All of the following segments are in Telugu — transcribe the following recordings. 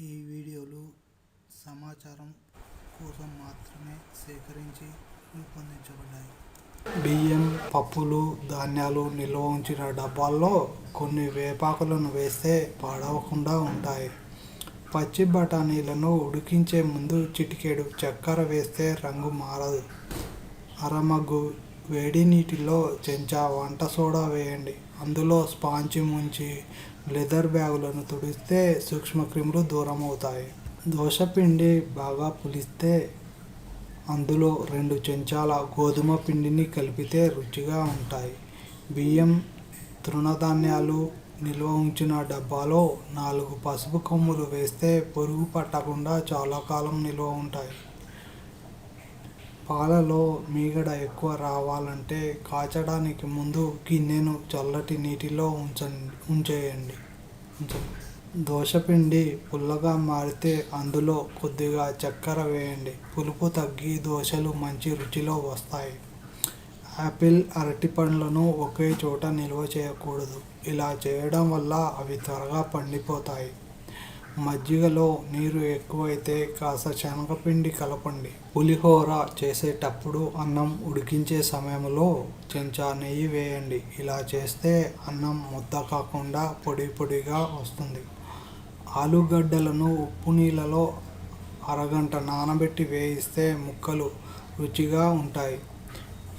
ఈ వీడియోలు సమాచారం కోసం మాత్రమే సేకరించి రూపొందించబడ్డాయి. బియ్యం పప్పులు ధాన్యాలు నిల్వ ఉంచిన డబ్బాల్లో కొన్ని వేపాకులను వేస్తే పాడవకుండా ఉంటాయి. పచ్చి బఠానీలను ఉడికించే ముందు చిటికెడు చక్కెర వేస్తే రంగు మారదు. అరమగ్గు వేడి నీటిలో చెంచా వంట సోడా వేయండి. అందులో స్పాంజి ముంచి లెదర్ బ్యాగులను తుడిస్తే సూక్ష్మక్రిములు దూరం అవుతాయి దోశపిండి బాగా పులిస్తే అందులో రెండు చెంచాల గోధుమ పిండిని కలిపితే రుచిగా ఉంటాయి. బియ్యం తృణధాన్యాలు నిల్వ ఉంచిన డబ్బాలో నాలుగు పసుపు కొమ్ములు వేస్తే పురుగు పట్టకుండా చాలా కాలం నిల్వ ఉంటాయి. పాలలో మీగడ ఎక్కువ రావాలంటే కాచడానికి ముందు గిన్నెను చల్లటి నీటిలో ఉంచండి ఉంచేయండి. దోశపిండి పుల్లగా మారితే అందులో కొద్దిగా చక్కెర వేయండి. పులుపు తగ్గి దోశలు మంచి రుచిలో వస్తాయి. యాపిల్ అరటి పండ్లను ఒకే చోట నిల్వ చేయకూడదు. ఇలా చేయడం వల్ల అవి త్వరగా పండిపోతాయి. మజ్జిగలో నీరు ఎక్కువైతే కాస్త శనగపిండి కలపండి. పులిహోర చేసేటప్పుడు అన్నం ఉడికించే సమయంలో చెంచా నెయ్యి వేయండి. ఇలా చేస్తే అన్నం ముద్ద కాకుండా పొడి పొడిగా వస్తుంది. ఆలుగడ్డలను ఉప్పు నీళ్ళలో అరగంట నానబెట్టి వేయిస్తే ముక్కలు రుచిగా ఉంటాయి.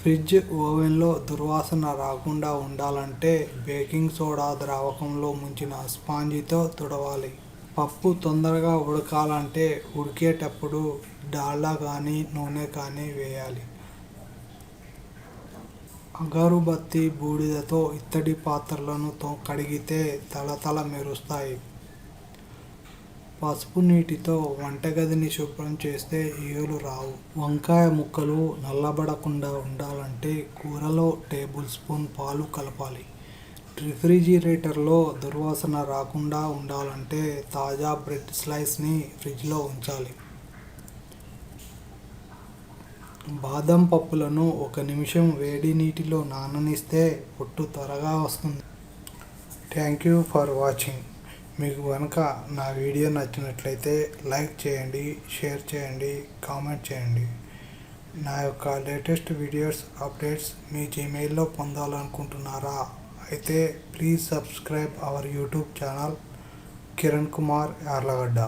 ఫ్రిడ్జ్ ఓవెన్లో దుర్వాసన రాకుండా ఉండాలంటే బేకింగ్ సోడా ద్రావకంలో ముంచిన స్పాంజితో తుడవాలి. పప్పు తొందరగా ఉడకాలంటే ఉడికేటప్పుడు డాల్డా కానీ నూనె కానీ వేయాలి. అగరుబత్తి బూడిదతో ఇత్తడి పాత్రలను కడిగితే తలతల మెరుస్తాయి. పసుపు నీటితో వంటగదిని శుభ్రం చేస్తే ఈగలు రావు. వంకాయ ముక్కలు నల్లబడకుండా ఉండాలంటే కూరలో టేబుల్ స్పూన్ పాలు కలపాలి. రిఫ్రిజిరేటర్లో దుర్వాసన రాకుండా ఉండాలంటే తాజా బ్రెడ్ స్లైస్ని ఫ్రిడ్జ్లో ఉంచాలి. బాదం పప్పులను ఒక నిమిషం వేడి నీటిలో నాననిస్తే పొట్టు త్వరగా వస్తుంది. Thank you for watching. మీకు కనుక నా వీడియో నచ్చినట్లయితే లైక్ చేయండి షేర్ చేయండి కామెంట్ చేయండి. నా యొక్క లేటెస్ట్ వీడియోస్ అప్డేట్స్ మీ జీమెయిల్లో పొందాలనుకుంటున్నారా? అయితే please subscribe our YouTube channel Kiran Kumar Yarlagadda